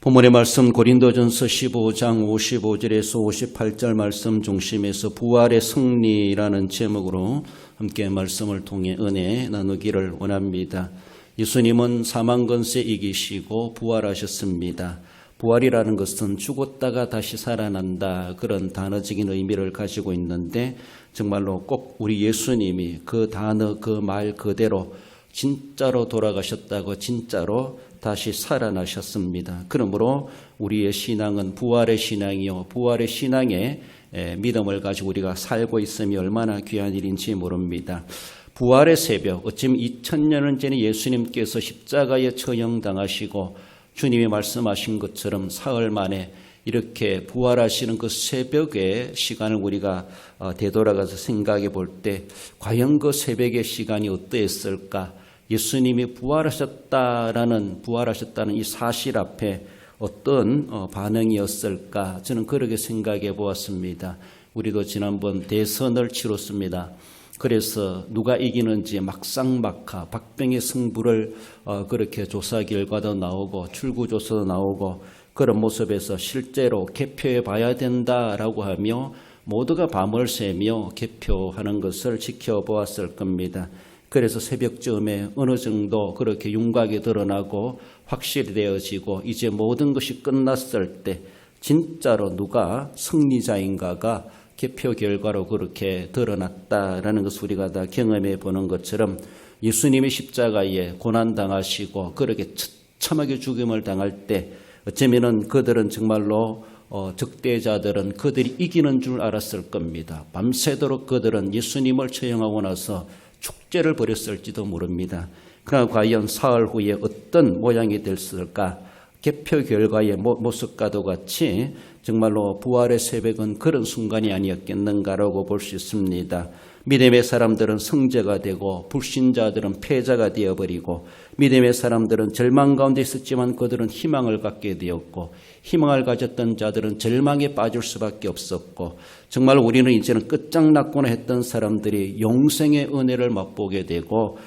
본문의 말씀 고린도전서 15장 55절에서 58절 말씀 중심에서 부활의 승리라는 제목으로 함께 말씀을 통해 은혜 나누기를 원합니다. 예수님은 사망 건세 이기시고 부활하셨습니다. 부활이라는 것은 죽었다가 다시 살아난다 그런 단어적인 의미를 가지고 있는데 정말로 꼭 우리 예수님이 그 단어 그 말 그대로 진짜로 돌아가셨다고 진짜로 다시 살아나셨습니다. 그러므로 우리의 신앙은 부활의 신앙이요 부활의 신앙에 믿음을 가지고 우리가 살고 있음이 얼마나 귀한 일인지 모릅니다. 부활의 새벽 어쩌면 2000년은 전에 예수님께서 십자가에 처형당하시고 주님이 말씀하신 것처럼 사흘 만에 이렇게 부활하시는 그 새벽의 시간을 우리가 되돌아가서 생각해 볼 때 과연 그 새벽의 시간이 어떠했을까? 예수님이 부활하셨다라는 부활하셨다는 이 사실 앞에 어떤 반응이었을까? 저는 그렇게 생각해 보았습니다. 우리도 지난번 대선을 치렀습니다. 그래서 누가 이기는지 막상막하 박병의 승부를 그렇게 조사 결과도 나오고 출구 조사도 나오고 그런 모습에서 실제로 개표해 봐야 된다라고 하며 모두가 밤을 새며 개표하는 것을 지켜보았을 겁니다. 그래서 새벽쯤에 어느 정도 그렇게 윤곽이 드러나고 확실히 되어지고 이제 모든 것이 끝났을 때 진짜로 누가 승리자인가가 개표 결과로 그렇게 드러났다라는 것을 우리가 다 경험해 보는 것처럼 예수님이 십자가에 고난당하시고 그렇게 처참하게 죽임을 당할 때 어쩌면은 그들은 정말로 어, 적대자들은 그들이 이기는 줄 알았을 겁니다. 밤새도록 그들은 예수님을 처형하고 나서 축제를 벌였을지도 모릅니다. 그러나 과연 사흘 후에 어떤 모양이 됐을까? 개표 결과의 모습과도 같이 정말로 부활의 새벽은 그런 순간이 아니었겠는가라고 볼 수 있습니다. 믿음의 사람들은 성제가 되고 불신자들은 패자가 되어버리고 믿음의 사람들은 절망 가운데 있었지만 그들은 희망을 갖게 되었고 희망을 가졌던 자들은 절망에 빠질 수밖에 없었고 정말 우리는 이제는 끝장났구나 했던 사람들이 영생의 은혜를 맛보게 되고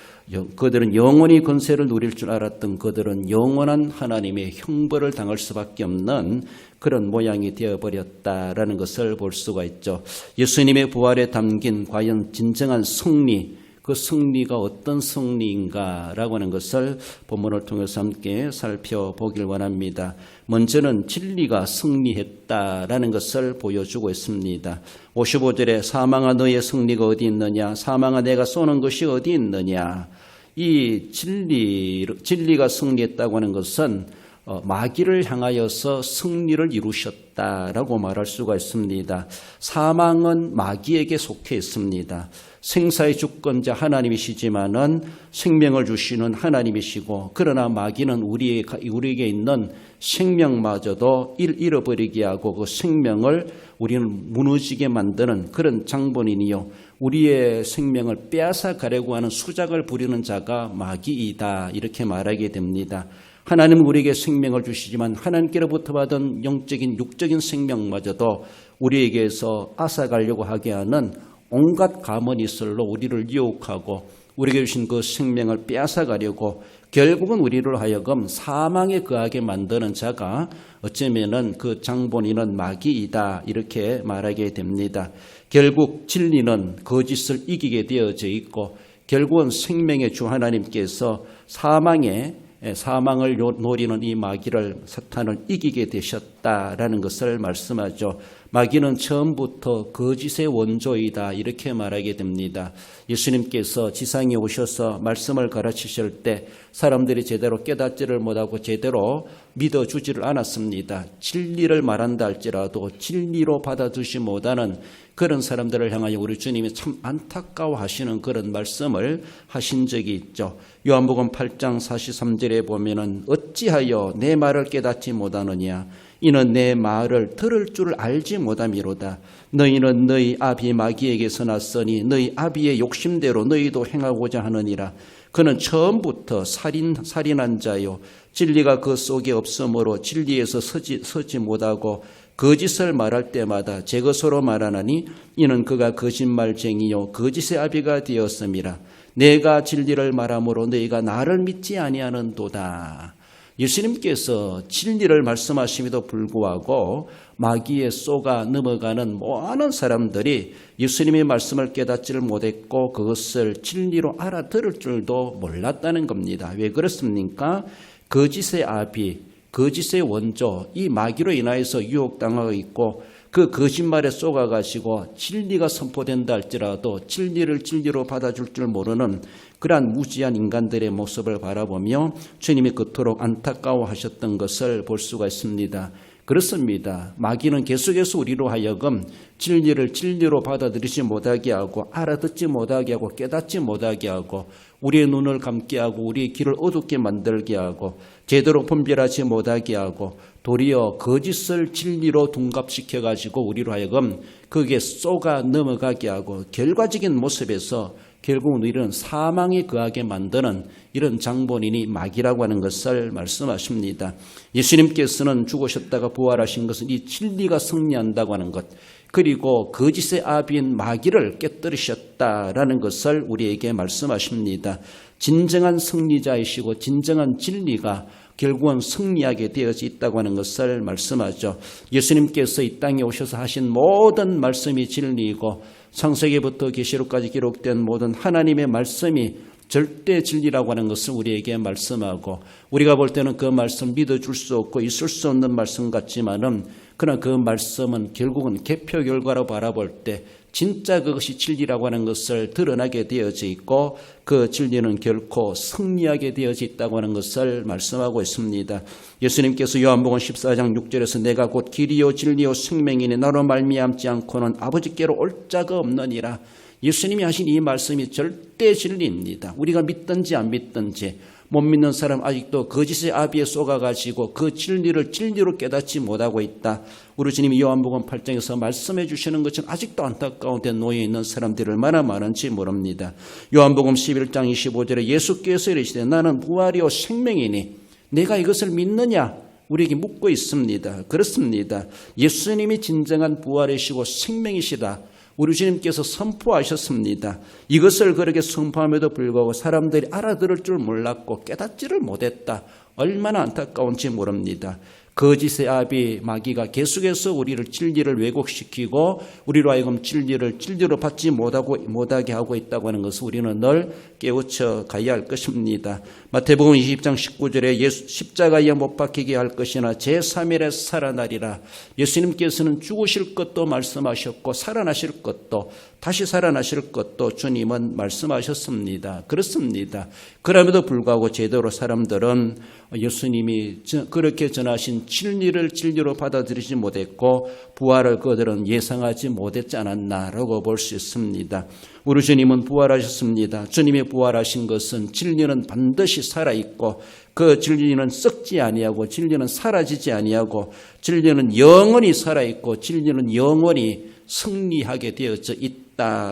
그들은 영원히 건세를 누릴 줄 알았던 그들은 영원한 하나님의 형벌을 당할 수밖에 없는 그런 모양이 되어버렸다라는 것을 볼 수가 있죠. 예수님의 부활에 담긴 과연 진정한 승리, 그 승리가 어떤 승리인가라고 하는 것을 본문을 통해서 함께 살펴보길 원합니다. 먼저는 진리가 승리했다라는 것을 보여주고 있습니다. 55절에 사망아 너의 승리가 어디 있느냐? 사망아 내가 쏘는 것이 어디 있느냐? 이 진리, 진리가 승리했다고 하는 것은 어, 마귀를 향하여서 승리를 이루셨다라고 말할 수가 있습니다. 사망은 마귀에게 속해 있습니다. 생사의 주권자 하나님이시지만은 생명을 주시는 하나님이시고 그러나 마귀는 우리 우리에게 있는 생명마저도 잃어버리게 하고 그 생명을 우리는 무너지게 만드는 그런 장본인이요 우리의 생명을 빼앗아 가려고 하는 수작을 부리는 자가 마귀이다 이렇게 말하게 됩니다. 하나님은 우리에게 생명을 주시지만 하나님께로부터 받은 영적인 육적인 생명마저도 우리에게서 앗아가려고 하게 하는 온갖 가문이슬로 우리를 유혹하고 우리에게 주신 그 생명을 빼앗아가려고 결국은 우리를 하여금 사망에 거하게 만드는 자가 어쩌면은 그 장본인은 마귀이다 이렇게 말하게 됩니다. 결국 진리는 거짓을 이기게 되어져 있고 결국은 생명의 주 하나님께서 사망에 사망을 노리는 이 마귀를 사탄을 이기게 되셨다라는 것을 말씀하죠. 마귀는 처음부터 거짓의 원조이다 이렇게 말하게 됩니다. 예수님께서 지상에 오셔서 말씀을 가르치실 때 사람들이 제대로 깨닫지를 못하고 제대로 믿어주지를 않았습니다. 진리를 말한다 할지라도 진리로 받아주지 못하는 그런 사람들을 향하여 우리 주님이 참 안타까워하시는 그런 말씀을 하신 적이 있죠. 요한복음 8장 43절에 보면은 어찌하여 내 말을 깨닫지 못하느냐 이는 내 말을 들을 줄 알지 못함이로다. 너희는 너희 아비 마귀에게서 났으니 너희 아비의 욕심대로 너희도 행하고자 하느니라. 그는 처음부터 살인 살인한 자요 진리가 그 속에 없으므로 진리에서 서지 서지 못하고 거짓을 말할 때마다 제 것으로 말하나니 이는 그가 거짓말쟁이요 거짓의 아비가 되었음이라. 내가 진리를 말함으로 너희가 나를 믿지 아니하는도다. 예수님께서 진리를 말씀하심에도 불구하고 마귀에 쏘가 넘어가는 많은 사람들이 예수님의 말씀을 깨닫지를 못했고 그것을 진리로 알아들을 줄도 몰랐다는 겁니다. 왜 그렇습니까? 거짓의 아비, 거짓의 원조, 이 마귀로 인하여서 유혹당하고 있고 그 거짓말에 쏘가가지고 진리가 선포된다 할지라도 진리를 진리로 받아줄 줄 모르는 그러한 무지한 인간들의 모습을 바라보며 주님이 그토록 안타까워하셨던 것을 볼 수가 있습니다. 그렇습니다. 마귀는 계속해서 우리로 하여금 진리를 진리로 받아들이지 못하게 하고 알아듣지 못하게 하고 깨닫지 못하게 하고 우리의 눈을 감게 하고 우리의 길을 어둡게 만들게 하고 제대로 분별하지 못하게 하고 도리어 거짓을 진리로 둔갑시켜 가지고 우리로 하여금 거기에 쏘가 넘어가게 하고 결과적인 모습에서 결국은 우리는 사망에 거하게 만드는 이런 장본인이 마귀라고 하는 것을 말씀하십니다. 예수님께서는 죽으셨다가 부활하신 것은 이 진리가 승리한다고 하는 것, 그리고 거짓의 아비인 마귀를 깨뜨리셨다라는 것을 우리에게 말씀하십니다. 진정한 승리자이시고 진정한 진리가 결국은 승리하게 되어져 있다고 하는 것을 말씀하죠. 예수님께서 이 땅에 오셔서 하신 모든 말씀이 진리이고 창세기부터 계시록까지 기록된 모든 하나님의 말씀이 절대 진리라고 하는 것을 우리에게 말씀하고 우리가 볼 때는 그 말씀 믿어줄 수 없고 있을 수 없는 말씀 같지만은 그러나 그 말씀은 결국은 개표 결과로 바라볼 때 진짜 그것이 진리라고 하는 것을 드러나게 되어져 있고 그 진리는 결코 승리하게 되어져 있다고 하는 것을 말씀하고 있습니다. 예수님께서 요한복음 14장 6절에서 내가 곧 길이요 진리요 생명이니 나로 말미암지 않고는 아버지께로 올 자가 없느니라. 예수님이 하신 이 말씀이 절대 진리입니다. 우리가 믿든지 안 믿든지 못 믿는 사람 아직도 거짓의 아비에 쏘가가지고 그 진리를 진리로 깨닫지 못하고 있다. 우리 주님이 요한복음 8장에서 말씀해 주시는 것은 아직도 안타까운 데 놓여 있는 사람들이 얼마나 많은지 모릅니다. 요한복음 11장 25절에 예수께서 이르시되 나는 부활이요 생명이니 내가 이것을 믿느냐? 우리에게 묻고 있습니다. 그렇습니다. 예수님이 진정한 부활이시고 생명이시다. 우리 주님께서 선포하셨습니다. 이것을 그렇게 선포함에도 불구하고 사람들이 알아들을 줄 몰랐고 깨닫지를 못했다. 얼마나 안타까운지 모릅니다. 거짓의 아비 마귀가 계속해서 우리를 진리를 왜곡시키고 우리로 하여금 진리를 진리로 받지 못하고 못하게 하고 있다고 하는 것을 우리는 늘 깨우쳐 가야 할 것입니다. 마태복음 20장 19절에 예수 십자가에 못 박히게 할 것이나 제3일에 살아나리라. 예수님께서는 죽으실 것도 말씀하셨고 살아나실 것도 다시 살아나실 것도 주님은 말씀하셨습니다. 그렇습니다. 그럼에도 불구하고 제대로 사람들은 예수님이 그렇게 전하신 진리를 진리로 받아들이지 못했고 부활을 그들은 예상하지 못했지 않았나라고 볼 수 있습니다. 우리 주님은 부활하셨습니다. 주님이 부활하신 것은 진리는 반드시 살아 있고 그 진리는 썩지 아니하고 진리는 사라지지 아니하고 진리는 영원히 살아 있고 진리는 영원히 승리하게 되어져 있다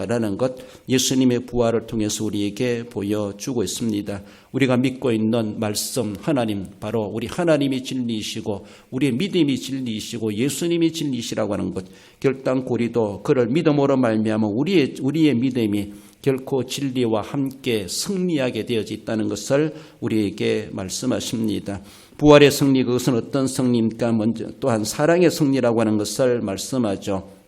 라는 것 예수님의 부활을 통해서 우리에게 보여주고 있습니다. 우리가 믿고 있는 말씀 하나님 바로 우리 하나님이 진리이시고 우리의 믿음이 진리이시고 예수님이 진리시라고 하는 것 결단고 리도 그를 믿음으로 말미암아 우리의 우리의 믿음이 결코 진리와 함께 승리하게 되어져 있다는 것을 우리에게 말씀하십니다. 부활의 승리 그것은 어떤 승리입니까? 먼저 또한 사랑의 승리라고 하는 것을 말씀하죠.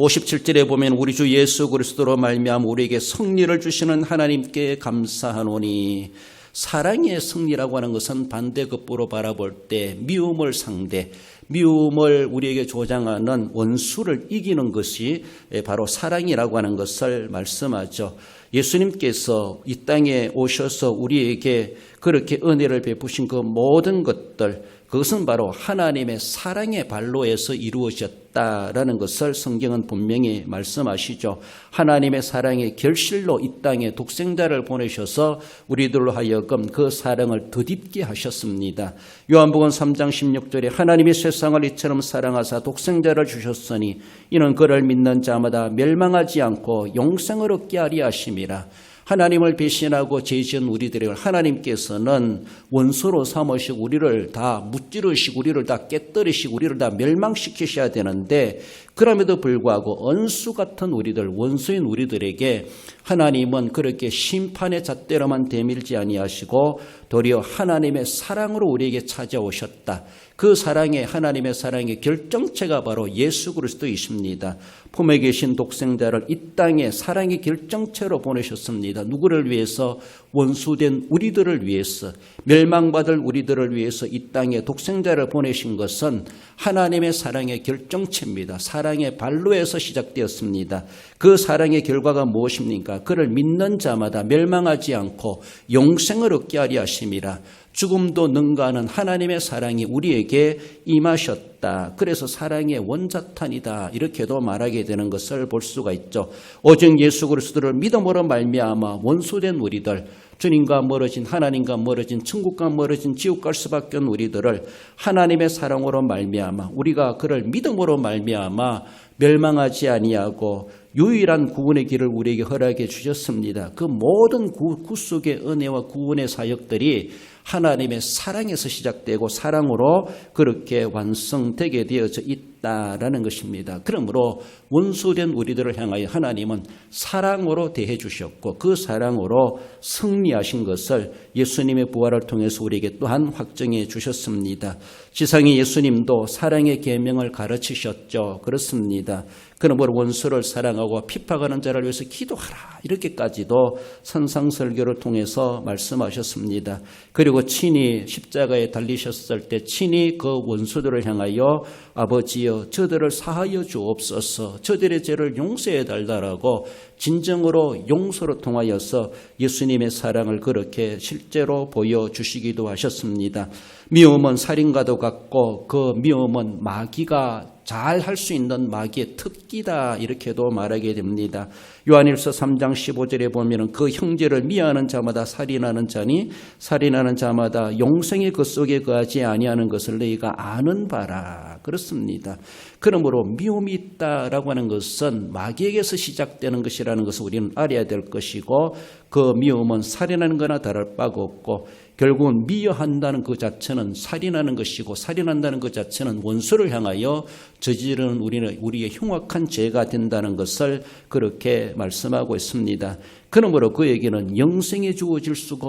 57절에 보면 우리 주 예수 그리스도로 말미암아 우리에게 승리를 주시는 하나님께 감사하노니 사랑의 승리라고 하는 것은 반대급부로 바라볼 때 미움을 상대 미움을 우리에게 조장하는 원수를 이기는 것이 바로 사랑이라고 하는 것을 말씀하죠. 예수님께서 이 땅에 오셔서 우리에게 그렇게 은혜를 베푸신 그 모든 것들 그것은 바로 하나님의 사랑의 발로에서 이루어졌다 라는 것을 성경은 분명히 말씀하시죠. 하나님의 사랑의 결실로 이 땅에 독생자를 보내셔서 우리들로 하여금 그 사랑을 덧입게 하셨습니다. 요한복음 3장 16절에 하나님이 세상을 이처럼 사랑하사 독생자를 주셨으니 이는 그를 믿는 자마다 멸망하지 않고 영생을 얻게 하리 하심이라. 하나님을 배신하고 죄지은 우리들을 하나님께서는 원수로 삼으시고 우리를 다 무찌르시고 우리를 다 깨뜨리시고 우리를 다 멸망시키셔야 되는데 그럼에도 불구하고 언수 같은 우리들, 원수인 우리들에게 하나님은 그렇게 심판의 잣대로만 대밀지 아니하시고 도리어 하나님의 사랑으로 우리에게 찾아오셨다. 그 사랑의 하나님의 사랑의 결정체가 바로 예수 그리스도이십니다. 품에 계신 독생자를 이 땅에 사랑의 결정체로 보내셨습니다. 누구를 위해서 원수된 우리들을 위해서 멸망받을 우리들을 위해서 이 땅에 독생자를 보내신 것은 하나님의 사랑의 결정체입니다. 사랑의 발로에서 시작되었습니다. 그 사랑의 결과가 무엇입니까? 그를 믿는 자마다 멸망하지 않고 영생을 얻게 하려 하심이라. 죽음도 능가하는 하나님의 사랑이 우리에게 임하셨다. 그래서 사랑의 원자탄이다. 이렇게도 말하게 되는 것을 볼 수가 있죠. 오직 예수 그리스도를 믿음으로 말미암아 원수된 우리들 주님과 멀어진 하나님과 멀어진 천국과 멀어진 지옥 갈 수밖에 없는 우리들을 하나님의 사랑으로 말미암아 우리가 그를 믿음으로 말미암아 멸망하지 아니하고 유일한 구원의 길을 우리에게 허락해 주셨습니다. 그 모든 구, 구 속의 은혜와 구원의 사역들이 하나님의 사랑에서 시작되고 사랑으로 그렇게 완성되게 되어져 있다 라는 것입니다. 그러므로 원수된 우리들을 향하여 하나님은 사랑으로 대해 주셨고 그 사랑으로 승리하신 것을 예수님의 부활을 통해서 우리에게 또한 확정해 주셨습니다. 지상의 예수님도 사랑의 계명을 가르치셨죠. 그렇습니다. 그러므로 원수를 사랑하고 핍박하는 자를 위해서 기도하라. 이렇게까지도 선상설교를 통해서 말씀하셨습니다. 그리고 친히 십자가에 달리셨을 때 친히 그 원수들을 향하여 아버지여 저들을 사하여 주옵소서 저들의 죄를 용서해 달라라고 진정으로 용서로 통하여서 예수님의 사랑을 그렇게 실제로 보여주시기도 하셨습니다. 미움은 살인과도 같고 그 미움은 마귀가 잘 할 수 있는 마귀의 특기다 이렇게도 말하게 됩니다. 요한일서 3장 15절에 보면은 그 형제를 미워하는 자마다 살인하는 자니 살인하는 자마다 용생의 그 속에 거하지 아니하는 것을 너희가 아는 바라 그렇습니다. 그러므로 미움이 있다라고 하는 것은 마귀에게서 시작되는 것이라는 것을 우리는 알아야 될 것이고 그 미움은 살인하는 거나 다를 바가 없고 결국은 미워한다는 그 자체는 살인하는 것이고 살인한다는 그 자체는 원수를 향하여 저지르는 우리는 우리의 흉악한 죄가 된다는 것을 그렇게 말씀하고 있습니다. 그러므로 그에게는 영생에 주어질 수가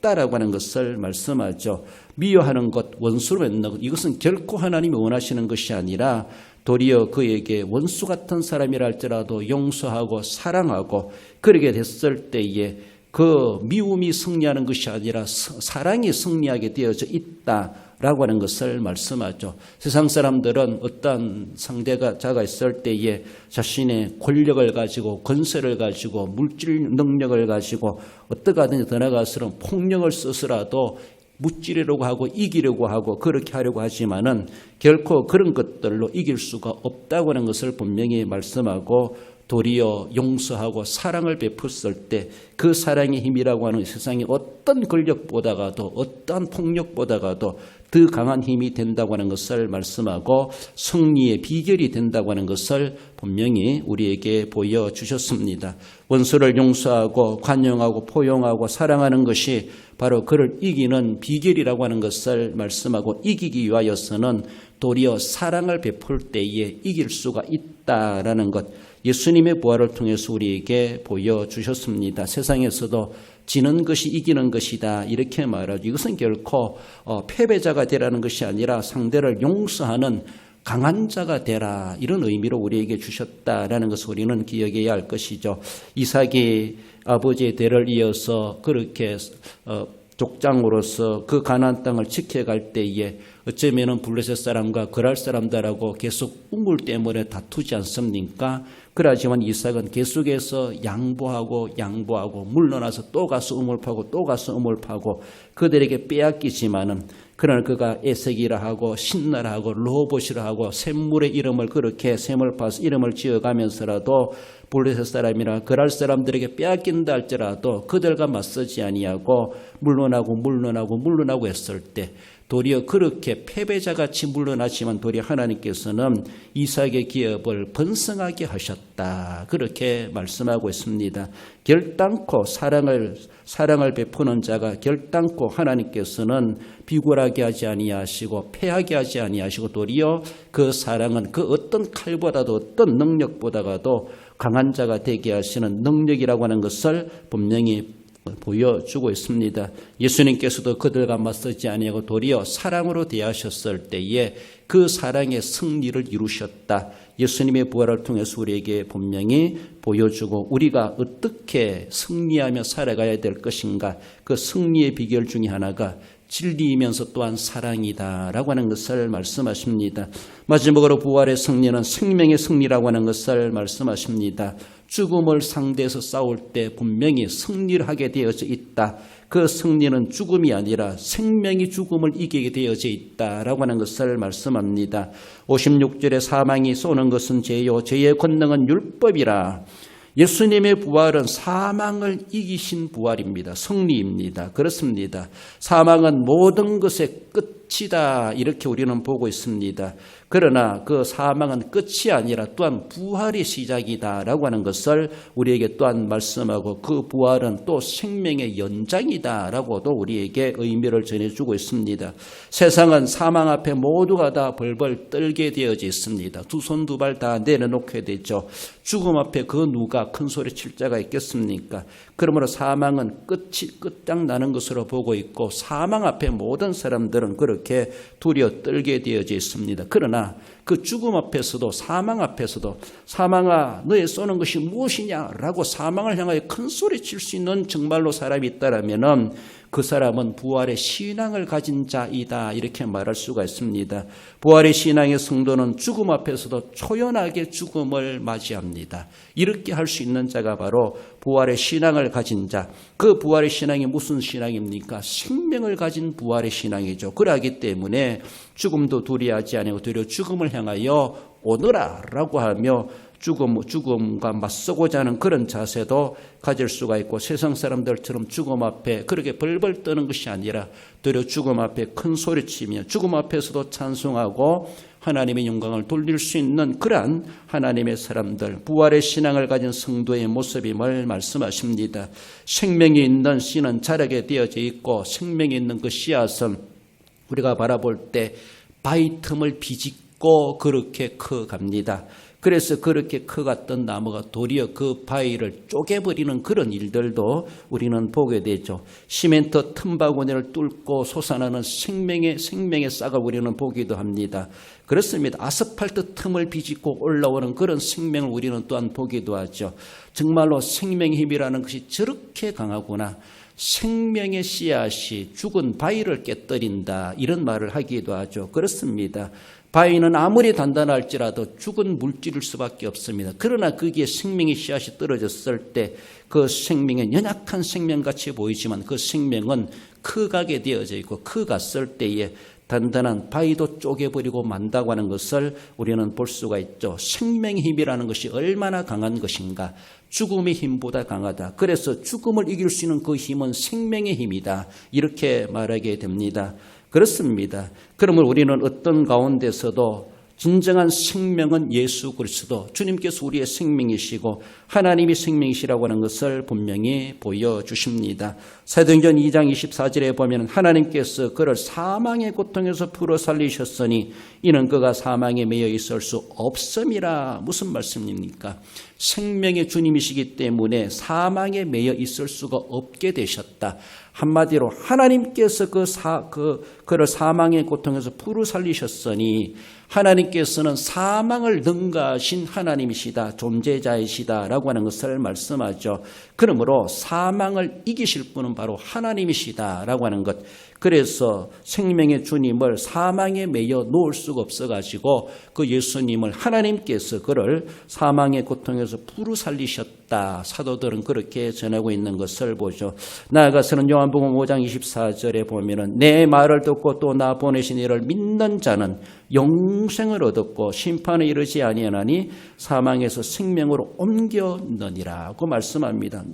없다라고 하는 것을 말씀하죠. 미워하는 것, 원수로 맺는 것, 이것은 결코 하나님이 원하시는 것이 아니라 도리어 그에게 원수 같은 사람이라 할지라도 용서하고 사랑하고 그러게 됐을 때에 그 미움이 승리하는 것이 아니라 사랑이 승리하게 되어져 있다 라고 하는 것을 말씀하죠. 세상 사람들은 어떤 상대가 자가 있을 때에 자신의 권력을 가지고 권세를 가지고 물질 능력을 가지고 어떻게 하든지 더 나아가서는 폭력을 써서라도 무찌르려고 하고 이기려고 하고 그렇게 하려고 하지만은 결코 그런 것들로 이길 수가 없다고 하는 것을 분명히 말씀하고 도리어 용서하고 사랑을 베풀었을 때 그 사랑의 힘이라고 하는 세상의 어떤 권력보다가도 어떠한 폭력보다가도 더 강한 힘이 된다고 하는 것을 말씀하고 승리의 비결이 된다고 하는 것을 분명히 우리에게 보여주셨습니다. 원수를 용서하고 관용하고 포용하고 사랑하는 것이 바로 그를 이기는 비결이라고 하는 것을 말씀하고 이기기 위하여서는 도리어 사랑을 베풀 때에 이길 수가 있다라는 것 예수님의 부활을 통해서 우리에게 보여주셨습니다. 세상에서도 지는 것이 이기는 것이다 이렇게 말하죠. 이것은 결코 어, 패배자가 되라는 것이 아니라 상대를 용서하는 강한 자가 되라 이런 의미로 우리에게 주셨다라는 것을 우리는 기억해야 할 것이죠. 이삭이 아버지의 대를 이어서 그렇게 어, 족장으로서 그 가나안 땅을 지켜갈 때에 어쩌면은 블레셋 사람과 그랄 사람들하고 계속 우물 때문에 다투지 않습니까? 그러지만 이삭은 계속해서 양보하고 양보하고 물러나서 또 가서 우물 파고 또 가서 우물 파고 그들에게 빼앗기지만은 그러나 그가 에색이라 하고 신나라 하고 로봇이라 하고 샘물의 이름을 그렇게 샘을 파서 이름을 지어가면서라도 블레셋 사람이나 그랄 사람들에게 빼앗긴다 할지라도 그들과 맞서지 아니하고 물러나고 물러나고 물러나고 했을 때 도리어 그렇게 패배자같이 물러나지만 도리어 하나님께서는 이삭의 기업을 번성하게 하셨다. 그렇게 말씀하고 있습니다. 결단코 사랑을 사랑을 베푸는 자가 결단코 하나님께서는 비굴하게 하지 아니하시고 패하게 하지 아니하시고 도리어 그 사랑은 그 어떤 칼보다도 어떤 능력보다도 강한 자가 되게 하시는 능력이라고 하는 것을 분명히 보여주고 있습니다. 예수님께서도 그들과 맞서지 아니하고 도리어 사랑으로 대하셨을 때에 그 사랑의 승리를 이루셨다. 예수님의 부활을 통해서 우리에게 분명히 보여주고 우리가 어떻게 승리하며 살아가야 될 것인가 그 승리의 비결 중에 하나가 진리이면서 또한 사랑이다라고 하는 것을 말씀하십니다. 마지막으로 부활의 승리는 생명의 승리라고 하는 것을 말씀하십니다. 죽음을 상대해서 싸울 때 분명히 승리를 하게 되어져 있다. 그 승리는 죽음이 아니라 생명이 죽음을 이기게 되어져 있다라고 하는 것을 말씀합니다. 56절에 사망이 쏘는 것은 죄요 죄의 권능은 율법이라. 예수님의 부활은 사망을 이기신 부활입니다. 승리입니다. 그렇습니다. 사망은 모든 것의 끝이다. 이렇게 우리는 보고 있습니다. 그러나 그 사망은 끝이 아니라 또한 부활의 시작이다라고 하는 것을 우리에게 또한 말씀하고 그 부활은 또 생명의 연장이다라고도 우리에게 의미를 전해주고 있습니다. 세상은 사망 앞에 모두가 다 벌벌 떨게 되어져 있습니다. 두 손 두 발 다 내려놓게 되죠. 죽음 앞에 그 누가 큰 소리 칠 자가 있겠습니까? 그러므로 사망은 끝이 끝장 나는 것으로 보고 있고 사망 앞에 모든 사람들은 그렇게 두려워 떨게 되어져 있습니다. 그러나 그 죽음 앞에서도 사망 앞에서도 사망아 너의 쏘는 것이 무엇이냐라고 사망을 향하여 큰 소리 칠 수 있는 정말로 사람이 있다라면은 그 사람은 부활의 신앙을 가진 자이다 이렇게 말할 수가 있습니다. 부활의 신앙의 성도는 죽음 앞에서도 초연하게 죽음을 맞이합니다. 이렇게 할 수 있는 자가 바로 부활의 신앙을 가진 자. 그 부활의 신앙이 무슨 신앙입니까? 생명을 가진 부활의 신앙이죠. 그러하기 때문에 죽음도 두려워하지 아니고 되려 죽음을 향하여 오너라라고 하며 죽음, 죽음과 맞서고자 하는 그런 자세도 가질 수가 있고 세상 사람들처럼 죽음 앞에 그렇게 벌벌 떠는 것이 아니라 되려 죽음 앞에 큰 소리치며 죽음 앞에서도 찬송하고 하나님의 영광을 돌릴 수 있는 그러한 하나님의 사람들, 부활의 신앙을 가진 성도의 모습임을 말씀하십니다. 생명이 있는 씨는 자라게 되어져 있고 생명이 있는 그 씨앗은 우리가 바라볼 때 바위 틈을 비집고 그렇게 커갑니다. 그래서 그렇게 커갔던 나무가 도리어 그 바위를 쪼개버리는 그런 일들도 우리는 보게 되죠. 시멘트 틈바구니를 뚫고 솟아나는 생명의 생명의 싹을 우리는 보기도 합니다. 그렇습니다. 아스팔트 틈을 비집고 올라오는 그런 생명을 우리는 또한 보기도 하죠. 정말로 생명의 힘이라는 것이 저렇게 강하구나. 생명의 씨앗이 죽은 바위를 깨뜨린다. 이런 말을 하기도 하죠. 그렇습니다. 바위는 아무리 단단할지라도 죽은 물질일 수밖에 없습니다. 그러나 거기에 생명의 씨앗이 떨어졌을 때 그 생명은 연약한 생명같이 보이지만 그 생명은 크가게 되어져 있고 크갔을 때에 단단한 바위도 쪼개버리고 만다고 하는 것을 우리는 볼 수가 있죠. 생명의 힘이라는 것이 얼마나 강한 것인가. 죽음의 힘보다 강하다. 그래서 죽음을 이길 수 있는 그 힘은 생명의 힘이다. 이렇게 말하게 됩니다. 그렇습니다. 그러면 우리는 어떤 가운데서도 진정한 생명은 예수 그리스도 주님께서 우리의 생명이시고 하나님이 생명이시라고 하는 것을 분명히 보여주십니다. 사도행전 2장 24절에 보면 하나님께서 그를 사망의 고통에서 풀어 살리셨으니 이는 그가 사망에 매여 있을 수 없음이라 무슨 말씀입니까? 생명의 주님이시기 때문에 사망에 매여 있을 수가 없게 되셨다. 한마디로 하나님께서 그 사, 그, 그를 사망의 고통에서 풀어 살리셨으니 하나님께서는 사망을 능가하신 하나님이시다, 존재자이시다라고 하는 것을 말씀하죠. 그러므로 사망을 이기실 분은 바로 하나님이시다라고 하는 것. 그래서 생명의 주님을 사망에 매여 놓을 수가 없어가지고 그 예수님을 하나님께서 그를 사망의 고통에서 부르 살리셨다. 사도들은 그렇게 전하고 있는 것을 보죠. 나아가서는 요한복음 5장 24절에 보면은 내 말을 듣고 또 나 보내신 이를 믿는 자는 영생을 얻었고 심판에 이르지 아니하나니 사망에서 생명으로 옮겨느니라고 말씀합니다.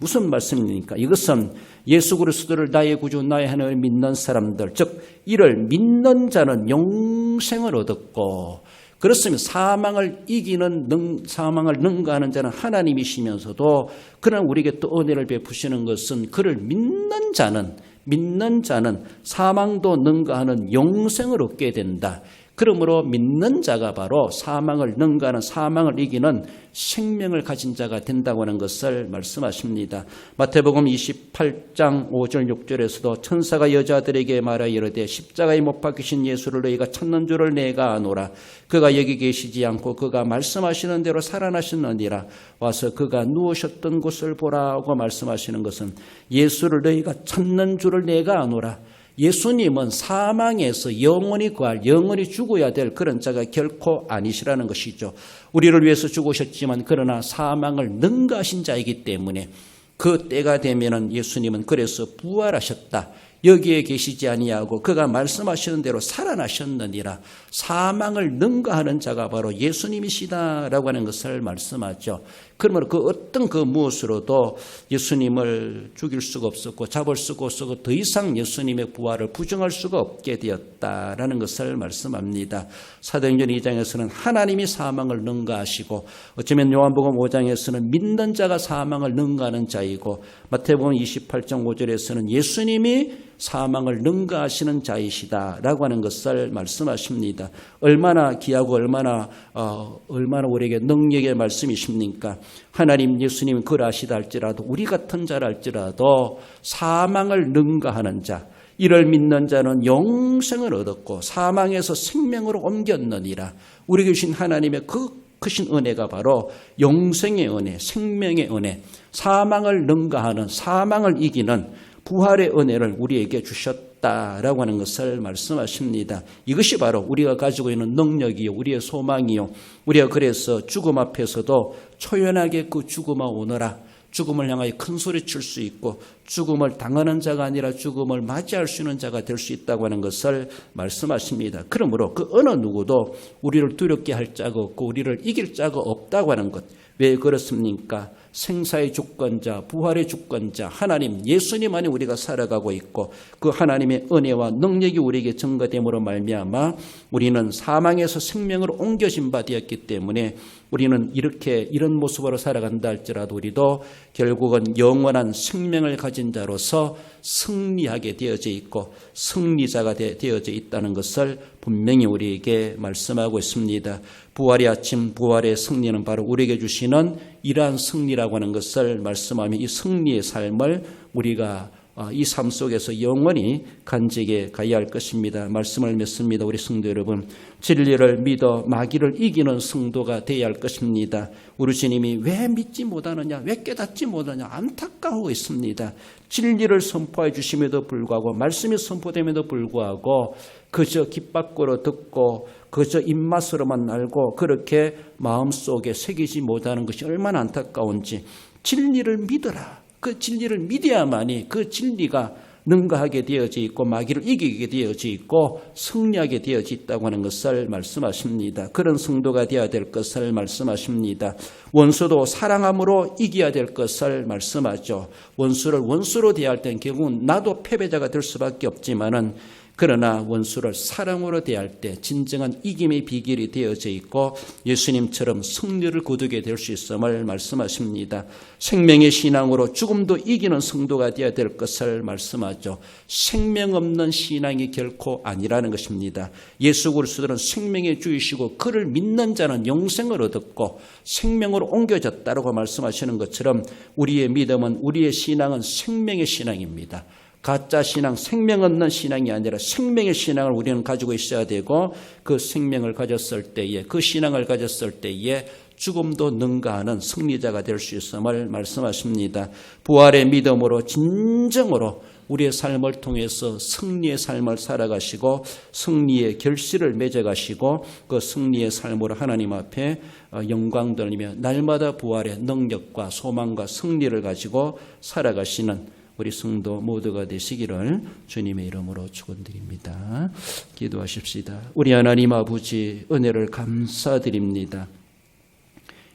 무슨 말씀입니까? 이것은 예수 그리스도를 나의 구주 나의 하나님을 믿는 사람들 즉 이를 믿는 자는 영생을 얻었고 그렇습니다. 사망을 이기는 능, 사망을 능가하는 자는 하나님이시면서도 그러나 우리에게 또 은혜를 베푸시는 것은 그를 믿는 자는 믿는 자는 사망도 능가하는 영생을 얻게 된다. 그러므로 믿는 자가 바로 사망을 능가하는 사망을 이기는 생명을 가진 자가 된다고 하는 것을 말씀하십니다. 마태복음 28장 5절 6절에서도 천사가 여자들에게 말하 이르되 십자가에 못 박히신 예수를 너희가 찾는 줄을 내가 아노라. 그가 여기 계시지 않고 그가 말씀하시는 대로 살아나셨느니라. 와서 그가 누우셨던 곳을 보라고 말씀하시는 것은 예수를 너희가 찾는 줄을 내가 아노라. 예수님은 사망에서 영원히 구할, 영원히 죽어야 될 그런 자가 결코 아니시라는 것이죠. 우리를 위해서 죽으셨지만 그러나 사망을 능가하신 자이기 때문에 그 때가 되면은 예수님은 그래서 부활하셨다. 여기에 계시지 아니하고 그가 말씀하시는 대로 살아나셨느니라 사망을 능가하는 자가 바로 예수님이시다라고 하는 것을 말씀하죠. 그러면 그 어떤 그 무엇으로도 예수님을 죽일 수가 없었고 잡을 수가 없었고 더 이상 예수님의 부활을 부정할 수가 없게 되었다라는 것을 말씀합니다. 사도행전 2장에서는 하나님이 사망을 능가하시고 어쩌면 요한복음 5장에서는 믿는 자가 사망을 능가하는 자이고 마태복음 28장 5절에서는 예수님이 사망을 능가하시는 자이시다라고 하는 것을 말씀하십니다. 얼마나 귀하고 얼마나 어, 얼마나 우리에게 능력의 말씀이십니까? 하나님 예수님 그걸 아시다 할지라도 우리 같은 자랄지라도 사망을 능가하는 자 이를 믿는 자는 영생을 얻었고 사망에서 생명으로 옮겼느니라. 우리 계신 하나님의 그 크신 은혜가 바로 영생의 은혜, 생명의 은혜, 사망을 능가하는 사망을 이기는 부활의 은혜를 우리에게 주셨다라고 하는 것을 말씀하십니다. 이것이 바로 우리가 가지고 있는 능력이요, 우리의 소망이요. 우리가 그래서 죽음 앞에서도 초연하게 그 죽음아 오너라. 죽음을 향하여 큰 소리 칠 수 있고 죽음을 당하는 자가 아니라 죽음을 맞이할 수 있는 자가 될 수 있다고 하는 것을 말씀하십니다. 그러므로 그 어느 누구도 우리를 두렵게 할 자가 없고 우리를 이길 자가 없다고 하는 것. 왜 그렇습니까? 생사의 주권자, 부활의 주권자, 하나님, 예수님 안에 우리가 살아가고 있고 그 하나님의 은혜와 능력이 우리에게 증거됨으로 말미암아 우리는 사망에서 생명으로 옮겨진 바 되었기 때문에 우리는 이렇게 이런 모습으로 살아간다 할지라도 우리도 결국은 영원한 생명을 가진 자로서 승리하게 되어져 있고 승리자가 되어져 있다는 것을 분명히 우리에게 말씀하고 있습니다. 부활의 아침, 부활의 승리는 바로 우리에게 주시는 이러한 승리라고 하는 것을 말씀하며 이 승리의 삶을 우리가 아, 이 삶 속에서 영원히 간직해 가야 할 것입니다. 말씀을 맺습니다. 우리 성도 여러분. 진리를 믿어 마귀를 이기는 성도가 되어야 할 것입니다. 우리 주님이 왜 믿지 못하느냐, 왜 깨닫지 못하느냐 안타까워 있습니다. 진리를 선포해 주심에도 불구하고 말씀이 선포됨에도 불구하고 그저 귓밖으로 듣고 그저 입맛으로만 알고 그렇게 마음속에 새기지 못하는 것이 얼마나 안타까운지 진리를 믿어라. 그 진리를 믿어야만이 그 진리가 능가하게 되어져 있고 마귀를 이기게 되어져 있고 승리하게 되어져 있다고 하는 것을 말씀하십니다. 그런 성도가 되어야 될 것을 말씀하십니다. 원수도 사랑함으로 이겨야 될 것을 말씀하죠. 원수를 원수로 대할 땐 결국은 나도 패배자가 될 수밖에 없지만은 그러나 원수를 사랑으로 대할 때 진정한 이김의 비결이 되어져 있고 예수님처럼 승리를 거두게 될 수 있음을 말씀하십니다. 생명의 신앙으로 죽음도 이기는 성도가 되어야 될 것을 말씀하죠. 생명 없는 신앙이 결코 아니라는 것입니다. 예수 그리스도는 생명의 주이시고 그를 믿는 자는 영생을 얻었고 생명으로 옮겨졌다고 말씀하시는 것처럼 우리의 믿음은 우리의 신앙은 생명의 신앙입니다. 가짜 신앙, 생명 없는 신앙이 아니라 생명의 신앙을 우리는 가지고 있어야 되고 그 생명을 가졌을 때에 그 신앙을 가졌을 때에 죽음도 능가하는 승리자가 될 수 있음을 말씀하십니다. 부활의 믿음으로 진정으로 우리의 삶을 통해서 승리의 삶을 살아가시고 승리의 결실을 맺어가시고 그 승리의 삶으로 하나님 앞에 영광 돌리며 날마다 부활의 능력과 소망과 승리를 가지고 살아가시는 우리 성도 모두가 되시기를 주님의 이름으로 축원드립니다. 기도하십시다. 우리 하나님 아버지 은혜를 감사드립니다.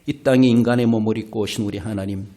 이 땅에 인간의 몸을 입고 오신 우리 하나님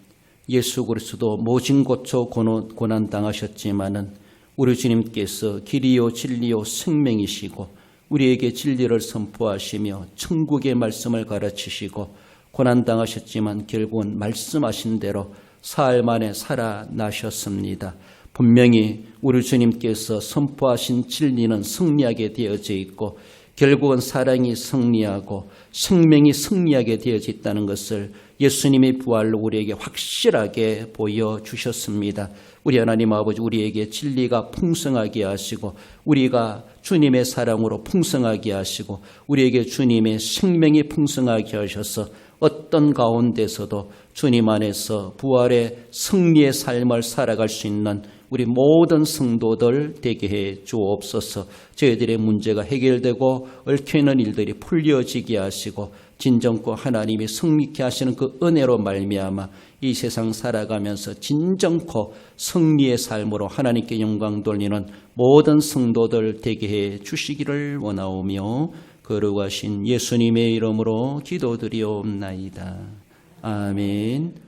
예수 그리스도 모진 고쳐 고난 당하셨지만은 우리 주님께서 길이요 진리요 생명이시고 우리에게 진리를 선포하시며 천국의 말씀을 가르치시고 고난 당하셨지만 결국은 말씀하신 대로 사흘 만에 살아나셨습니다. 분명히 우리 주님께서 선포하신 진리는 승리하게 되어져 있고 결국은 사랑이 승리하고 생명이 승리하게 되어져 있다는 것을 예수님의 부활로 우리에게 확실하게 보여주셨습니다. 우리 하나님 아버지 우리에게 진리가 풍성하게 하시고 우리가 주님의 사랑으로 풍성하게 하시고 우리에게 주님의 생명이 풍성하게 하셔서 어떤 가운데서도 주님 안에서 부활의 승리의 삶을 살아갈 수 있는 우리 모든 성도들 되게 해 주옵소서. 저희들의 문제가 해결되고 얽혀있는 일들이 풀려지게 하시고 진정코 하나님이 승리케 하시는 그 은혜로 말미암아 이 세상 살아가면서 진정코 승리의 삶으로 하나님께 영광 돌리는 모든 성도들 되게 해 주시기를 원하오며 거룩하신 예수님의 이름으로 기도드리옵나이다. 아멘.